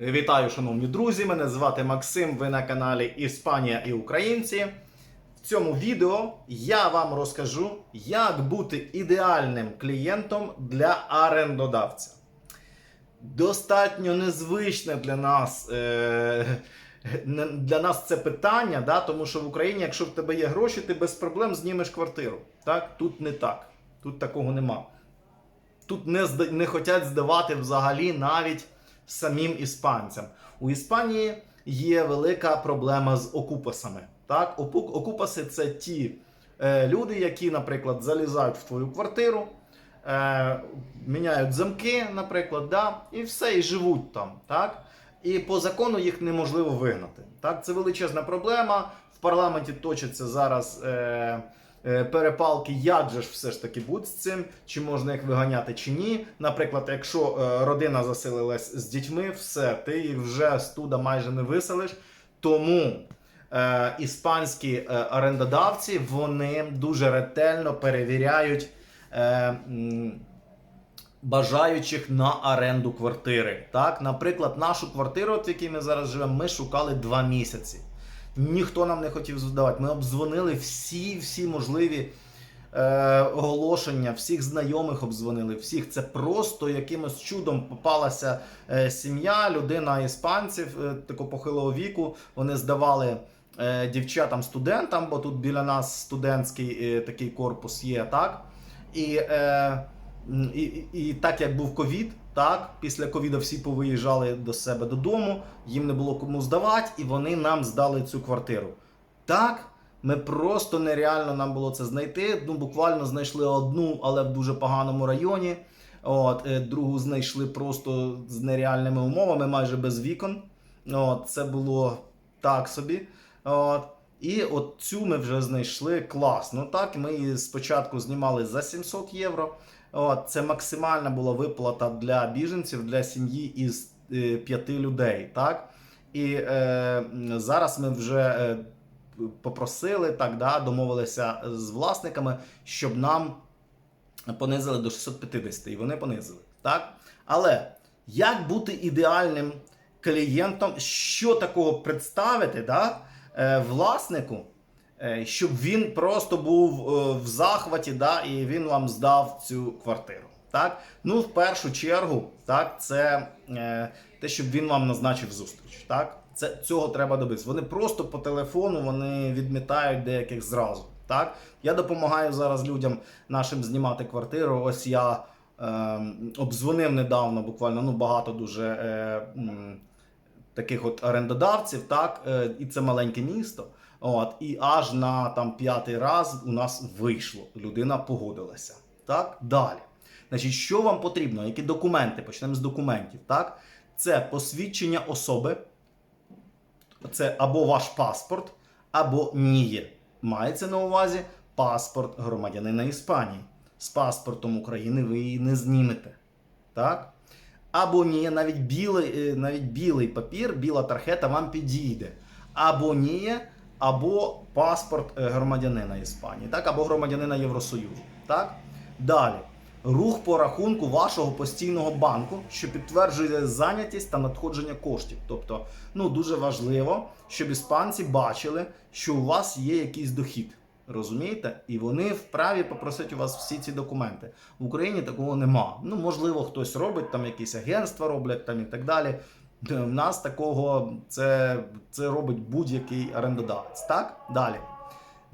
Вітаю, шановні друзі! Мене звати Максим. Ви на каналі Іспанія і Українці. В цьому відео я вам розкажу, як бути ідеальним клієнтом для орендодавця. Достатньо незвичне для нас. Е- для нас це питання, да? тому що в Україні, якщо в тебе є гроші, ти без проблем знімеш квартиру. Так? Тут не так. Тут такого нема. Тут не, не хочуть здавати взагалі навіть самим іспанцям. У Іспанії є велика проблема з окупасами. Так? Окупаси це ті е, люди, які, наприклад, залізають в твою квартиру, е, міняють замки, наприклад, да? і все, і живуть там. Так? І по закону їх неможливо вигнати. Так? Це величезна проблема. В парламенті точаться зараз. Е, перепалки, як же ж все ж таки бути з цим, чи можна їх виганяти, чи ні. Наприклад, якщо е, родина заселилась з дітьми, все, ти їх вже з туда майже не виселиш. Тому е, іспанські е, орендодавці вони дуже ретельно перевіряють. Е, Бажаючих на оренду квартири. Так, наприклад, нашу квартиру, от в якій ми зараз живемо, ми шукали два місяці. Ніхто нам не хотів здавати. Ми обдзвонили всі, всі можливі е, оголошення, всіх знайомих обдзвонили, всіх. Це просто якимось чудом попалася е, сім'я, людина іспанців е, такого похилого віку. Вони здавали е, дівчатам студентам, бо тут біля нас студентський е, такий корпус є, так? І, е, і, і так як був ковід, так, після ковіду всі повиїжджали до себе додому, їм не було кому здавати, і вони нам здали цю квартиру. Так, ми просто нереально нам було це знайти. Ну, буквально знайшли одну, але в дуже поганому районі. От, е, другу знайшли просто з нереальними умовами, майже без вікон. От, це було так собі. От. І от цю ми вже знайшли класно. Так, ми її спочатку знімали за 700 євро. От, це максимальна була виплата для біженців, для сім'ї із е, п'яти людей. Так? І е, зараз ми вже е, попросили, так, да, домовилися з власниками, щоб нам понизили до 650, і вони понизили. Так? Але як бути ідеальним клієнтом, що такого представити да, е, власнику, щоб він просто був е, в захваті, да, і він вам здав цю квартиру. Так? Ну, в першу чергу, так, це е, те, щоб він вам назначив зустріч. Так? Це, цього треба добитися. Вони просто по телефону вони відмітають деяких зразу. Так? Я допомагаю зараз людям нашим знімати квартиру. Ось я е, обдзвонив недавно, буквально ну, багато дуже е, м, таких от орендодавців, так? Е, і це маленьке місто. От, і аж на там п'ятий раз у нас вийшло. Людина погодилася. Так, далі. Значить, що вам потрібно? Які документи? Почнемо з документів. Так? Це посвідчення особи, це або ваш паспорт, або НІЄ. Мається на увазі паспорт громадянина Іспанії. З паспортом України ви її не знімете. Так? Або ні, навіть білий, е, навіть білий папір, біла тархета вам підійде. Або ні, або паспорт е, громадянина Іспанії, так? або громадянина Євросоюзу. Так? Далі. Рух по рахунку вашого постійного банку, що підтверджує зайнятість та надходження коштів. Тобто, ну дуже важливо, щоб іспанці бачили, що у вас є якийсь дохід. Розумієте? І вони вправі попросити у вас всі ці документи. В Україні такого нема. Ну, можливо, хтось робить, там якісь агентства роблять там і так далі. Е, В нас такого це, це робить будь-який орендодавець. Так? Далі.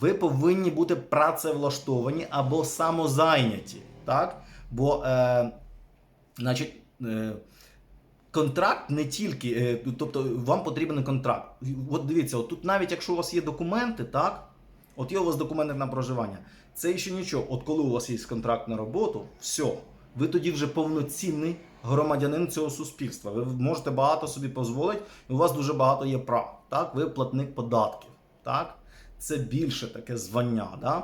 Ви повинні бути працевлаштовані або самозайняті. Так? Бо, е, значить, е, контракт не тільки, е, тобто вам потрібен контракт. От дивіться, от тут навіть якщо у вас є документи, так? От є у вас документи на проживання. Це ще нічого. От коли у вас є контракт на роботу, все, ви тоді вже повноцінний громадянин цього суспільства. Ви можете багато собі дозволити, і у вас дуже багато є прав. Так? Ви платник податків. Так? Це більше таке звання. Да?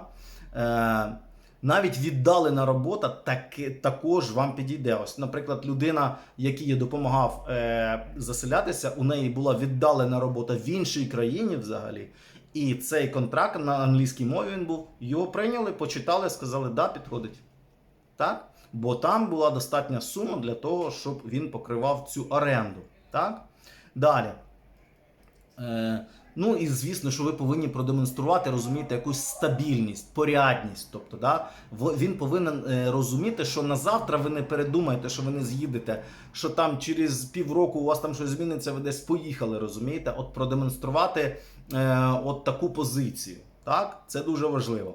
Е, навіть віддалена робота таки, також вам підійде. Ось, наприклад, людина, якій я допомагав е, заселятися, у неї була віддалена робота в іншій країні взагалі. І цей контракт на англійській мові він був. Його прийняли, почитали, сказали, да, підходить. Так? Бо там була достатня сума для того, щоб він покривав цю оренду. Так? Далі. Е, ну і звісно, що ви повинні продемонструвати, розумієте, якусь стабільність, порядність. Тобто, да, він повинен е, розуміти, що на завтра ви не передумаєте, що ви не з'їдете, що там через півроку у вас там щось зміниться, ви десь поїхали, розумієте? От продемонструвати е, от таку позицію. Так? Це дуже важливо.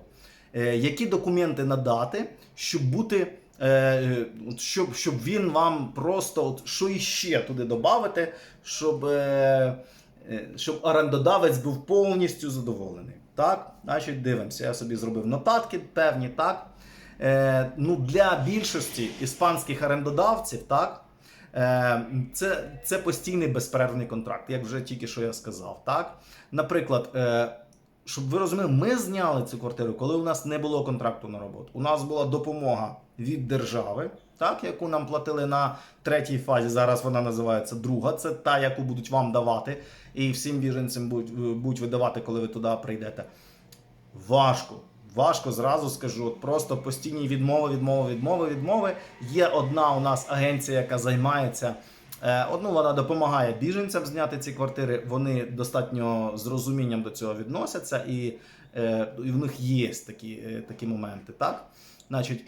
Е, які документи надати, щоб бути. е, е, Щоб, щоб він вам просто от що іще туди додати, щоб, щоб орендодавець був повністю задоволений. Так, значить, дивимося. Я собі зробив нотатки певні, так. Е, ну, для більшості іспанських орендодавців, так, е, це, це постійний безперервний контракт, як вже тільки що я сказав. Так? Наприклад, е, щоб ви розуміли, ми зняли цю квартиру, коли у нас не було контракту на роботу. У нас була допомога від держави, так, яку нам платили на третій фазі. Зараз вона називається друга. Це та, яку будуть вам давати, і всім біженцям будуть, будуть видавати, коли ви туди прийдете. Важко. Важко зразу скажу. От просто постійні відмови, відмови, відмови, відмови. Є одна у нас агенція, яка займається. Е, Одну вона допомагає біженцям зняти ці квартири. Вони достатньо з розумінням до цього відносяться, і, е, і в них є такі, е, такі моменти. Так? Значить,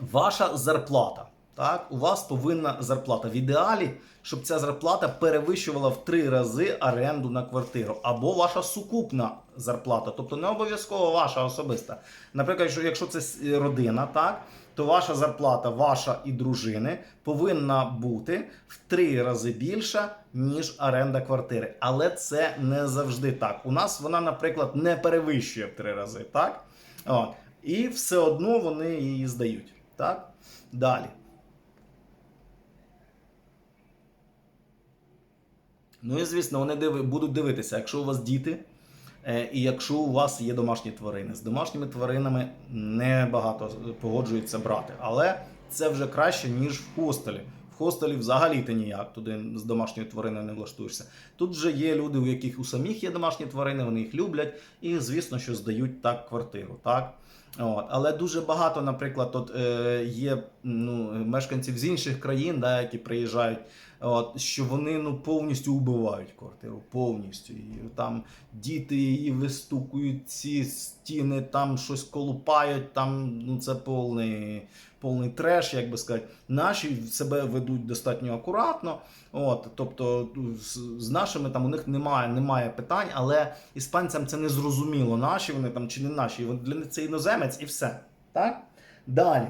ваша зарплата. Так, у вас повинна зарплата в ідеалі, щоб ця зарплата перевищувала в три рази оренду на квартиру, або ваша сукупна зарплата, тобто не обов'язково ваша особиста. Наприклад, якщо- якщо це родина, так то ваша зарплата, ваша і дружини повинна бути в три рази більша, ніж оренда квартири. Але це не завжди так. У нас вона, наприклад, не перевищує в три рази, так? От. І все одно вони її здають. Так? Далі. Ну і звісно, вони диви, будуть дивитися, якщо у вас діти, і якщо у вас є домашні тварини. З домашніми тваринами небагато погоджуються брати, але це вже краще, ніж в хостелі. В хостелі взагалі ти ніяк туди з домашньою твариною не влаштуєшся. Тут вже є люди, у яких у самих є домашні тварини, вони їх люблять, і звісно, що здають так квартиру. Так? От. Але дуже багато, наприклад, от, е, є ну, мешканців з інших країн, да, які приїжджають, от, що вони ну, повністю убивають квартиру, повністю. І там діти її вистукують, ці стіни, там щось колупають, там ну, це повний, повний треш, як би сказати. Наші себе ведуть достатньо акуратно. От, тобто з, з нашими там у них немає, немає питань, але іспанцям це не зрозуміло, наші вони там чи не наші. Для них це іноземець і все. Так? Далі.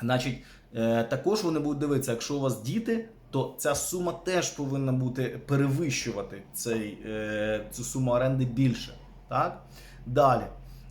Значить, е, також вони будуть дивитися, якщо у вас діти, то ця сума теж повинна бути перевищувати цей, е, цю суму оренди більше. Так? Далі.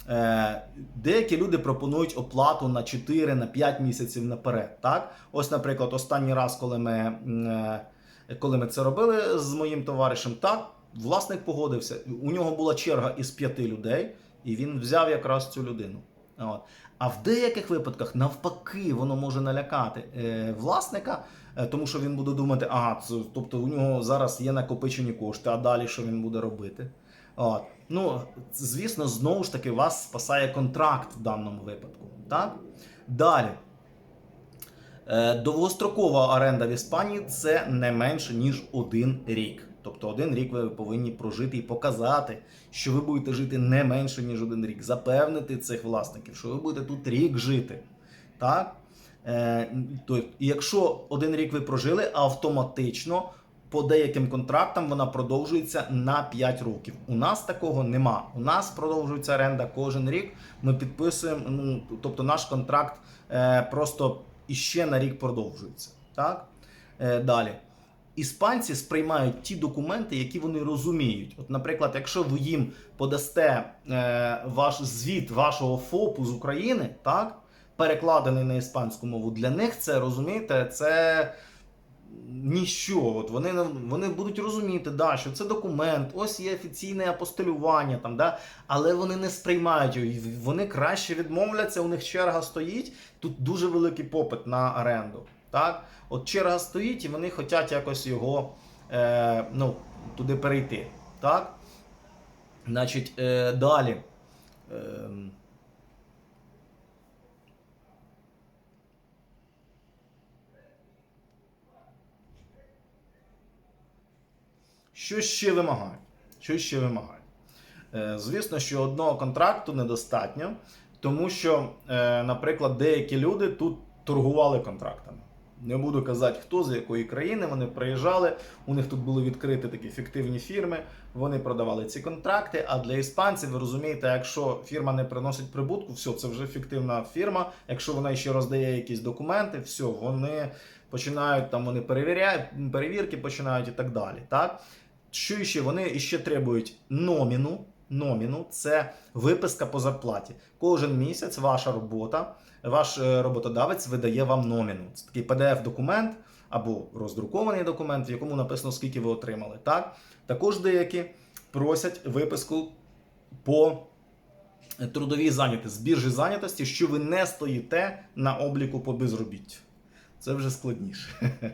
Е, деякі люди пропонують оплату на 4 на 5 місяців наперед. Так? Ось, наприклад, останній раз, коли ми, е, коли ми це робили з моїм товаришем, так, власник погодився. У нього була черга із п'яти людей, і він взяв якраз цю людину. От. А в деяких випадках, навпаки, воно може налякати е, власника, е, тому що він буде думати, ага, це, тобто у нього зараз є накопичені кошти, а далі що він буде робити. От. Ну, звісно, знову ж таки вас спасає контракт в даному випадку. Так? Далі. Е, Довгострокова оренда в Іспанії це не менше, ніж один рік. Тобто один рік ви повинні прожити і показати, що ви будете жити не менше, ніж один рік. Запевнити цих власників, що ви будете тут рік жити. Так? Е, то, якщо один рік ви прожили, автоматично по деяким контрактам вона продовжується на 5 років. У нас такого нема. У нас продовжується оренда кожен рік. Ми підписуємо, ну, тобто наш контракт е, просто іще на рік продовжується. Так? Е, далі. Іспанці сприймають ті документи, які вони розуміють. От, наприклад, якщо ви їм подасте е, ваш звіт вашого ФОПу з України, так, перекладений на іспанську мову, для них це розумієте, це ніщо. От вони, вони будуть розуміти, да, що це документ, ось є офіційне апостилювання, там, да, але вони не сприймають його. Вони краще відмовляться, у них черга стоїть. Тут дуже великий попит на оренду. Так? От черга стоїть, і вони хочуть якось його е, ну, туди перейти. Так? Значить, е, далі. Е, Що ще вимагають? Що ще вимагають? Е, Звісно, що одного контракту недостатньо, тому що, е, наприклад, деякі люди тут торгували контрактами. Не буду казати, хто з якої країни вони приїжджали. У них тут були відкриті такі фіктивні фірми. Вони продавали ці контракти. А для іспанців, ви розумієте, якщо фірма не приносить прибутку, все, це вже фіктивна фірма. Якщо вона ще роздає якісь документи, все, вони починають там, вони перевіряють, перевірки починають і так далі. Так? Що ще? Вони ще требують номіну. Номіну це виписка по зарплаті. Кожен місяць ваша робота, ваш е, роботодавець видає вам номіну. Це такий PDF-документ або роздрукований документ, в якому написано, скільки ви отримали. Так? Також деякі просять виписку по трудовій зайнятості, з біржі зайнятості, що ви не стоїте на обліку по безробіттю. Це вже складніше.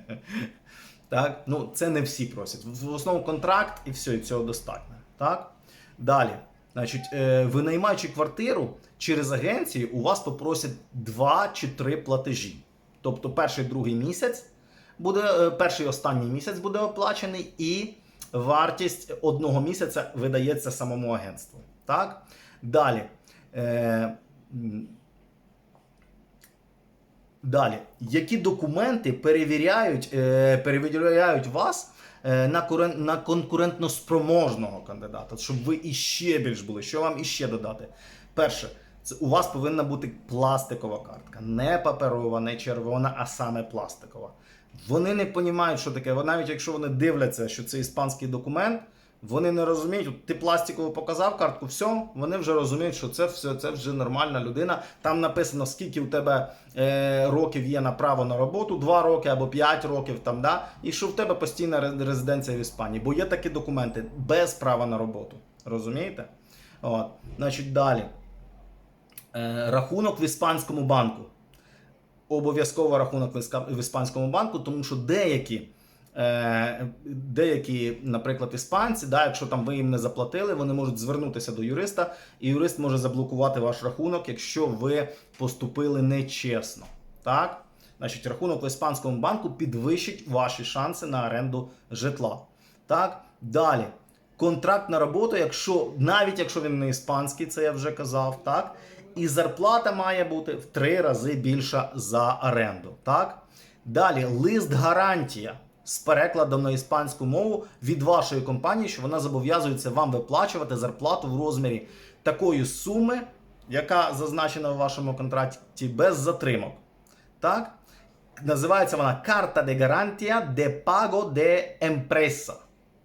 Так? Ну, це не всі просять. В основному контракт і все, і цього достатньо. Так? Далі, значить, е, винаймаючи квартиру через агенцію, у вас попросять 2 чи 3 платежі. Тобто перший другий місяць буде, е, перший останній місяць буде оплачений, і вартість одного місяця видається самому агентству. Так? Далі. Е, Далі, які документи перевіряють, е, перевіряють вас е, на, курен, на конкурентно спроможного кандидата, щоб ви іще більш були? Що вам іще додати? Перше, це у вас повинна бути пластикова картка, не паперова, не червона, а саме пластикова. Вони не розуміють, що таке. Навіть якщо вони дивляться, що це іспанський документ, вони не розуміють, ти пластикову показав картку, все, вони вже розуміють, що це все це вже нормальна людина. Там написано, скільки у тебе е, років є на право на роботу, 2 роки або 5 років, там, да, і що в тебе постійна резиденція в Іспанії. Бо є такі документи без права на роботу. Розумієте? От. Значить, далі. Е, рахунок в іспанському банку. Обов'язково рахунок в іспанському банку, тому що деякі. Е, деякі, наприклад, іспанці, да, якщо там ви їм не заплатили, вони можуть звернутися до юриста, і юрист може заблокувати ваш рахунок, якщо ви поступили нечесно. Так? Значить, рахунок в іспанському банку підвищить ваші шанси на оренду житла. Так? Далі. Контракт на роботу, якщо, навіть якщо він не іспанський, це я вже казав, так? І зарплата має бути в три рази більша за оренду. Так? Далі, лист гарантія з перекладом на іспанську мову від вашої компанії, що вона зобов'язується вам виплачувати зарплату в розмірі такої суми, яка зазначена в вашому контракті, без затримок. Так? Називається вона Carta de Garantía de Pago de Empresa.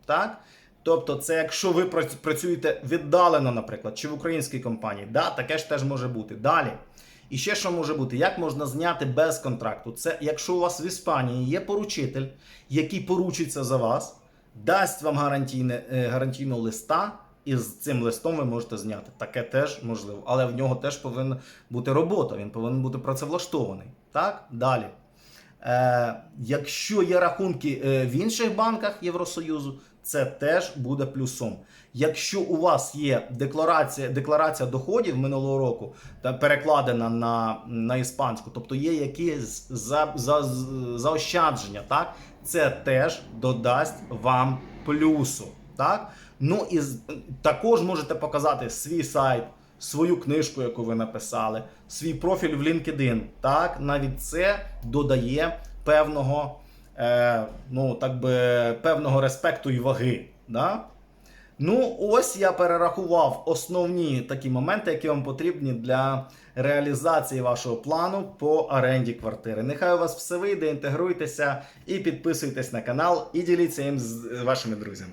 Так? Тобто, це якщо ви працюєте віддалено, наприклад, чи в українській компанії, да, таке ж теж може бути. Далі. І ще що може бути? Як можна зняти без контракту? Це якщо у вас в Іспанії є поручитель, який поручиться за вас, дасть вам гарантійне, е, гарантійного листа, і з цим листом ви можете зняти. Таке теж можливо. Але в нього теж повинна бути робота, він повинен бути працевлаштований. Так? Далі. Е, якщо є рахунки е, в інших банках Євросоюзу, це теж буде плюсом. Якщо у вас є декларація, декларація доходів минулого року та перекладена на, на іспанську, тобто є якісь за, за, заощадження, так, це теж додасть вам плюсу. Так? Ну і також можете показати свій сайт, свою книжку, яку ви написали, свій профіль в LinkedIn. Так, навіть це додає певного, е, ну, так би, певного респекту і ваги. Да? Ну, ось я перерахував основні такі моменти, які вам потрібні для реалізації вашого плану по оренді квартири. Нехай у вас все вийде, інтегруйтеся і підписуйтесь на канал, і діліться їм з вашими друзями.